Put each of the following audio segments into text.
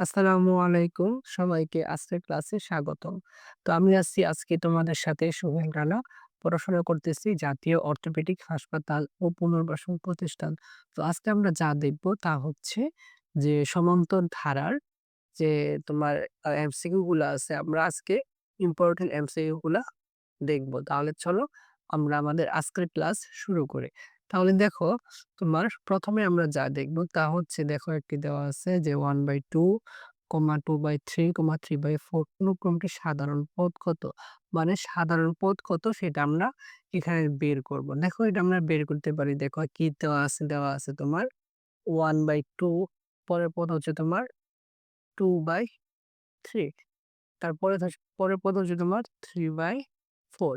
আসসালামু আলাইকুম। সবাইকে আজকের ক্লাসে স্বাগতম। তো আমি আছি আজকে তোমাদের সাথে সোহেল রানা। পড়াশোনা করতেছি জাতীয় অর্থোপেডিক হাসপাতাল ও পুনর্বাসন প্রতিষ্ঠান। তো আজকে আমরা যা দেখব তা হচ্ছে যে সমান্তর ধারার যে তোমার এমসিকিউ গুলা আছে, আমরা আজকে ইম্পোর্টেন্ট এমসিকিউ গুলা দেখব। তাহলে চলো আমরা আমাদের আজকের ক্লাস শুরু করি। তাহলে দেখো তোমার প্রথমে আমরা যা দেখব তা হচ্ছে দেখো একটি দেওয়া আছে যে 1/2, 2/3, 3/4 অনুক্রমটির সাধারণ পদ কত? মানে সাধারণ পদ কত সেটা আমরা এখানে বের করব। দেখো এটা আমরা বের করতে পারি। দেখো কি দেওয়া আছে? দেওয়া আছে তোমার 1/2 পরের পদ হচ্ছে তোমার 2/3 তারপরে পরের পদ হচ্ছে তোমার 3/4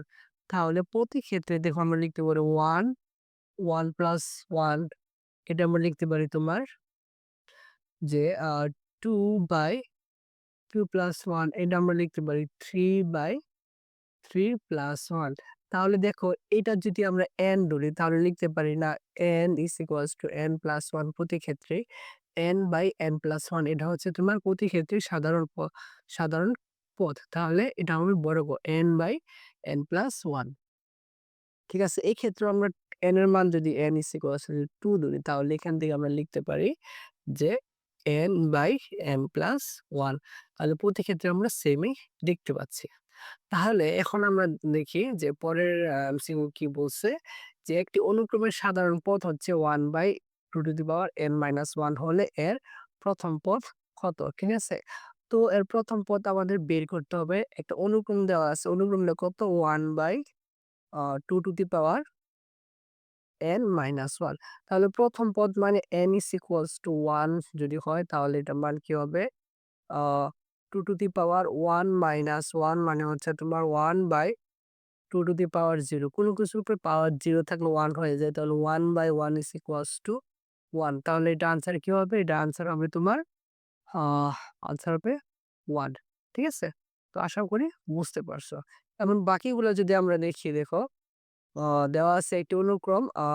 তাহলে প্রতি ক্ষেত্রে দেখো আমরা লিখতে পারি 1, 1 প্লাস ওয়ান এটা আমরা লিখতে পারি তোমার যে two by two plus one এটা আমরা লিখতে পারি 3/3 প্লাস ওয়ান তাহলে দেখো, এটা যদি আমরা এন ধরি, তাহলে লিখতে পারি না N is equals to N plus one প্রতি ক্ষেত্রে, n by N plus one এটা হচ্ছে তোমার প্রতি ক্ষেত্রে সাধারণ সাধারণ পথ। তাহলে এটা হবে বর্গ N by N plus one ঠিক আছে? এই ক্ষেত্রেও আমরা n এর মান যদি equals to 2 ধরি, তাহলে এখান থেকে আমরা লিখতে পারি যে n বাই n প্লাস 1 তাহলে প্রতি ক্ষেত্রে আমরা সেমই দেখতে পাচ্ছি। তাহলে এখন আমরা দেখি যে পরের এমসিকিউ কি বলছে যে একটি অনুক্রমের সাধারণ পথ হচ্ছে 1/2 to the power n minus 1 হলে এর প্রথম পথ কত? ঠিক আছে? তো এর প্রথম পথ আমাদের বের করতে হবে। একটা অনুক্রম দেওয়া আছে। অনুক্রমটা কত? 1/2 আ 2 to the power n minus 1 তাহলে প্রথম পদ মানে এন is equals টু 1 যদি হয়, তাহলে এটার মান কি হবে? 2 টু দি পাওয়ার 1 মাইনাস 1 মানে হচ্ছে তোমার 1/2 টু টু দি পাওয়ার 0 কোনো কিছুর উপরে পাওয়ার 0 থাকলে 1 হয়ে যায়, তাহলে 1/1 is equals টু 1 তাহলে এটা আনসার কি হবে? এটা আনসার হবে তোমার আনসার হবে 1 ঠিক আছে? তো আশা করি বুঝতে পারছ। এখন বাকিগুলো যদি আমরা দেখি, দেখো দেওয়া আছে একটি অনুক্রম আ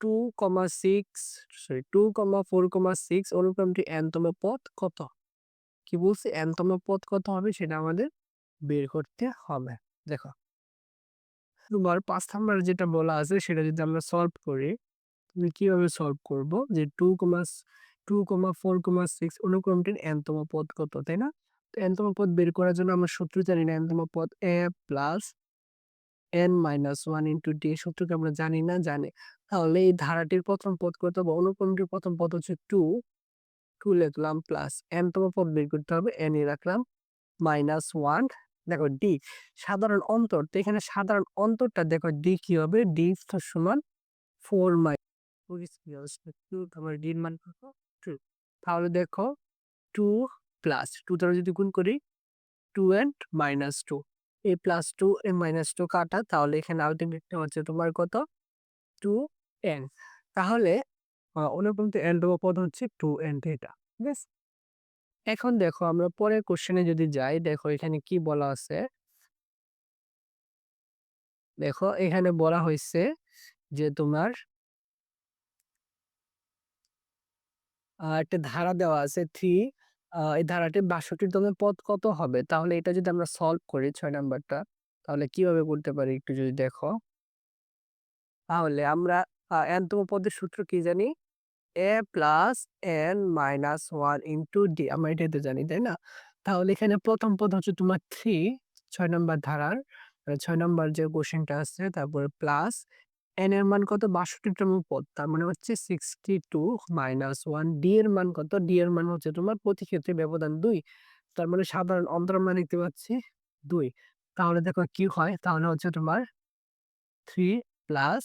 2,6 সরি 2,4,6 অনুক্রমটি এনতম পথ কত? কি বলছি? এনতম পথ কত হবে সেটা আমাদের বের করতে হবে। দেখো তোমার ৫ নাম্বারে যেটা বলা আছে সেটা যদি আমরা সলভ করি, তুমি কীভাবে সলভ করব? যে 2, 2,4,6 অনুক্রমটির n তম পদ কত, তাই না? তো n তম পদ বের করার জন্য আমরা সূত্র জানি না n তম পদ a plus n minus 1 into d সূত্রকে আমরা জানি না, জানি। তাহলে এই ধারাটির প্রথম পদ কত বা অনুক্রমটির প্রথম পদ হচ্ছে 2, 2 লিখলাম প্লাস এন তম পদ বের করতে হবে এন এ রাখলাম মাইনাস ওয়ান দেখো ডি সাধারণ অন্তর তো এখানে সাধারণ অন্তরটা দেখো ডি কি হবে? d সমান ফোর মাই আমার d এর মান? 2 তাহলে দেখো টু প্লাস টু দ্বারা যদি গুণ করি 2 and minus 2 a plus two A minus two কাটা, তাহলে এখানে আলটিমেটটা হচ্ছে তোমার কত? 2n তাহলে, আ অনুক্রমটি n তম পদ হচ্ছে 2n এটা। ঠিক আছে? এখন দেখো, আমরা পরের কোশ্চেনে যদি যাই, দেখো এখানে কি বলা আছে? দেখো, এখানে বলা হয়েছে যে তোমার একটা ধারা দেওয়া আছে 3 এই ধারাটির ৬২ তম পদ কত হবে? তাহলে এটা যদি আমরা সলভ করি ৬ নাম্বারটা তাহলে কীভাবে করতে পারি একটু যদি দেখো। তাহলে আমরা আ n তম পদের সূত্র কি জানি? a plus n minus 1 into d আমরা এটাই তো জানি, তাই না? তাহলে এখানে প্রথম পদ হচ্ছে তোমার 3 ৬ নম্বর ধারার মানে ৬ নাম্বার যে কোশ্চেনটা আছে তারপরে প্লাস n এর মান কত? ৬২ তম পদ তার মানে হচ্ছে 62 মাইনাস 1 d এর মান কত? d এর মান হচ্ছে তোমার প্রতি ক্ষেত্রে ব্যবধান দুই তার মানে সাধারণ অন্তর মান দেখতে পাচ্ছি দুই তাহলে দেখো কি হয়? তাহলে হচ্ছে তোমার থ্রি প্লাস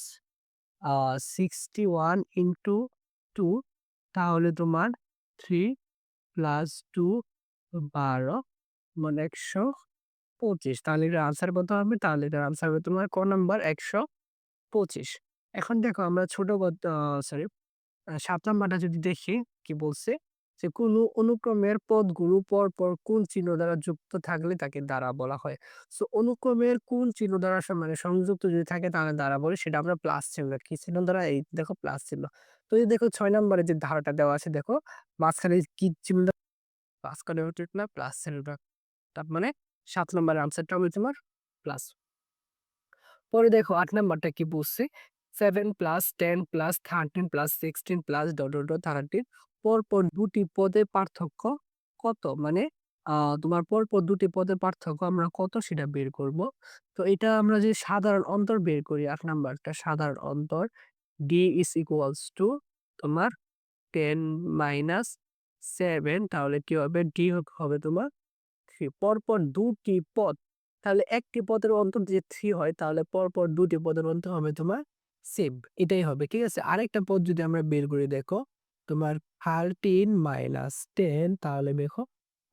আ 61 ইনটু 2 তাহলে তোমার থ্রি প্লাস 2 12 মানে ১২৫ তাহলে এটার আনসার কত হবে? তাহলে এটার আনসার হবে তোমার ক নাম্বার? ১২৫ এখন দেখো আমরা ছোট সরি ৭ নাম্বারটা যদি দেখি কি বলছে? যে, কোন অনুক্রমের পদগুলো পরপর কোন চিহ্ন দ্বারা যুক্ত থাকলে তাকে দ্বারা বলা হয়। সো অনুক্রমের কোন চিহ্ন দ্বারা মানে সংযুক্ত যদি থাকে তাহলে দ্বারা বলি, সেটা আমরা প্লাস চিহ্ন কি চিহ্ন দ্বারা? এই দেখো প্লাস চিহ্ন। তো এই দেখো ছয় নাম্বারে যে ধারাটা দেওয়া আছে, দেখো, মাঝখানে কি চিহ্ন প্লাস করে না প্লাস সেভেন তার মানে সাত নম্বরের আনসারটা হবে তোমার প্লাস পরে দেখো আট নাম্বারটা কি বলছে? Seven plus ten plus thirteen plus sixteen plus dot dot thirteen পরপর দুটি পদের পার্থক্য কত? মানে তোমার পরপর দুটি পদের পার্থক্য আমরা কত সেটা বের করব। তো এটা আমরা যে সাধারণ অন্তর বের করি আট নাম্বারটা, সাধারণ অন্তর ডি ইজ ইকুয়ালস টু তোমার টেন মাইনাস সেভেন তাহলে কি হবে? ডি হবে তোমার পরপর দুটি পদ তাহলে একটি পদের অন্তর যে থ্রি হয়, তাহলে পরপর দুটি পদের অন্তর হবে তোমার সেভ এটাই হবে, ঠিক আছে? আরেকটা পদ যদি আমরা বের করে, দেখো, তোমার থার্টিন মাইনাস টেন তাহলে দেখো,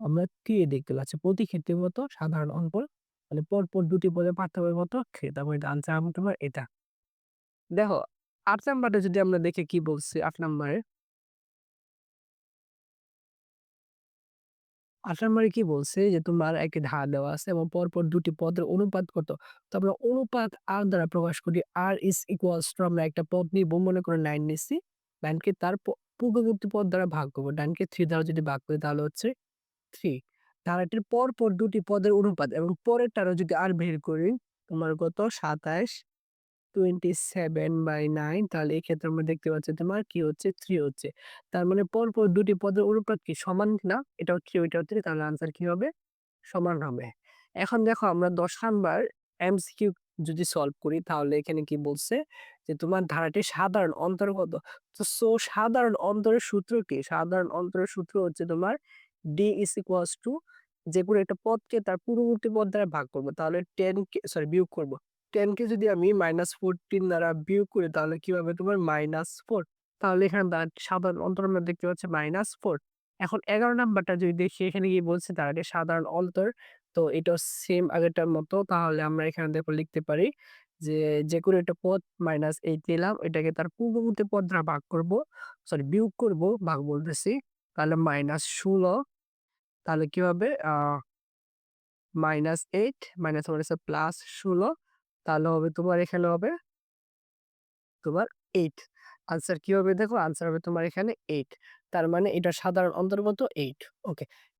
আমরা কি দেখতে পাচ্ছি, প্রতি ক্ষেত্রের মতো সাধারণ অন্তর মানে পরপর দুটি পদের পার্থক্যের মতো তারপর আনসার হবে তোমার এটা। দেখো, আট নাম্বারটা যদি আমরা দেখে কি বলছি, আট নাম্বারে আট নম্বরে কি বলছে? যে তোমার একটি ধার দেওয়া আছে এবং পরপর দুটি পদের অনুপাত কত? তো আমরা অনুপাত আর দ্বারা প্রকাশ করি আর ইজ ইকুয়ালস টু আমরা একটা পদ নিব, মনে করে নাইন নিচ্ছি। নাইনকে তার পূর্ববর্তী পদ দ্বারা ভাগ করব। নাইনকে থ্রি দ্বারা যদি ভাগ করি তাহলে হচ্ছে থ্রি ধারাটির পর পর দুটি পদের অনুপাত এবং পরেরটারও যদি আর বের করি তোমার কত? সাতাশ। টোয়েন্টি সেভেন বাই নাইন তাহলে এই ক্ষেত্রে আমরা দেখতে পাচ্ছি তোমার কি হচ্ছে? থ্রি হচ্ছে। তার মানে পরপর দুটি পদের অনুপাত কি? সমান তাহলে আনসার কি হবে? সমান হবে। এখন দেখো, আমরা এমসিকিউ যদি সলভ করি, তাহলে এখানে কি বলছে? যে তোমার ধারাটি সাধারণ অন্তর্গত। তো সো সাধারণ অন্তরের সূত্র কি? সাধারণ অন্তরের সূত্র হচ্ছে তোমার ডি ইস ইকুয়ালস টু যে কোনো একটা পদকে তার পূর্ববর্তী পদ দ্বারা ভাগ করব। তাহলে টেন কে সরি বিয়োগ করব। টেন কে যদি আমি মাইনাস ফোরটিন দ্বারা বিয়োগ করি, তাহলে কি হবে তোমার মাইনাস ফোর তাহলে এখানে সাধারণ অন্তর আমরা দেখতে পাচ্ছি মাইনাস ফোর এখন এগারো নাম্বারটা যদি দেখি, এখানে গিয়ে বলছে তার আগে সাধারণ অন্তর। তো এটা সেম আগেরটার মতো, তাহলে আমরা এখানে দেখো লিখতে পারি যে যে কোনো একটা পদ মাইনাস এইট নিলাম, এটাকে তার পূর্ববর্তী পদ দ্বারা ভাগ করব সরি বিয়োগ করব, ভাগ বলতেছি। তাহলে মাইনাস ষোলো, তাহলে কি হবে মাইনাস এইট মাইনাস হচ্ছে প্লাস ষোলো তাহলে হবে তোমার এখানে হবে তোমার এইট আনসার কি হবে? দেখো আনসার হবে তোমার এখানে এইট তার মানে এটা সাধারণ অন্তর্গত এইট ওকে